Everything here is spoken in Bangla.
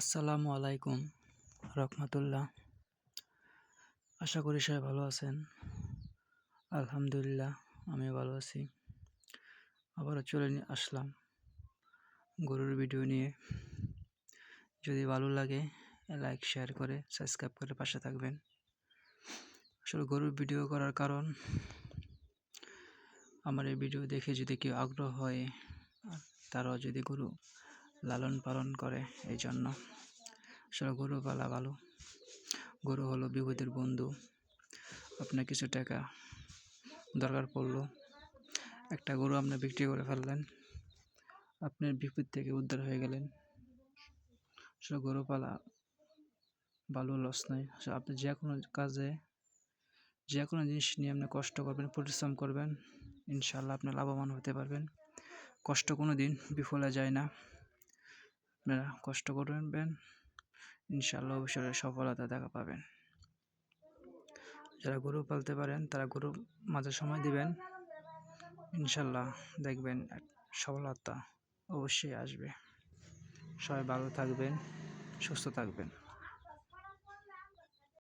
আসসালামু আলাইকুম রহমতুল্লাহ। আশা করি সবাই ভালো আছেন। আলহামদুলিল্লাহ আমি ভালো আছি। আবারও চলে আসলাম গরুর ভিডিও নিয়ে। যদি ভালো লাগে, লাইক, শেয়ার করে, সাবস্ক্রাইব করে পাশে থাকবেন। আসলে গরুর ভিডিও করার কারণ, আমার এই ভিডিও দেখে যদি কেউ আগ্রহ হয় তারাও যদি গরু লালন পালন করে এই জন্য আসলে গরু পালা ভালো। গরু হলো বিপদের বন্ধু। আপনার কিছু টাকা দরকার পড়ল। একটা গরু আপনি বিক্রি করে ফেললেন। আপনার বিপদ থেকে উদ্ধার হয়ে গেলেন। আসলে গরু পালা ভালো লস নাই। আপনি যে কোনো কাজে, যে কোনো জিনিস নিয়ে আপনি কষ্ট করবেন, পরিশ্রম করবেন ইনশাল্লাহ আপনি লাভবান হতে পারবেন। কষ্ট কোনো দিন বিফলে যায় না। আপনারা কষ্ট করবেন ইনশাল্লাহ অবশ্যই সফলতা দেখা পাবেন। যারা গরু পালতে পারেন, তারা গরু মাঝে সময় দিবেন। ইনশাল্লাহ দেখবেন সফলতা অবশ্যই আসবে। সবাই ভালো থাকবেন, সুস্থ থাকবেন।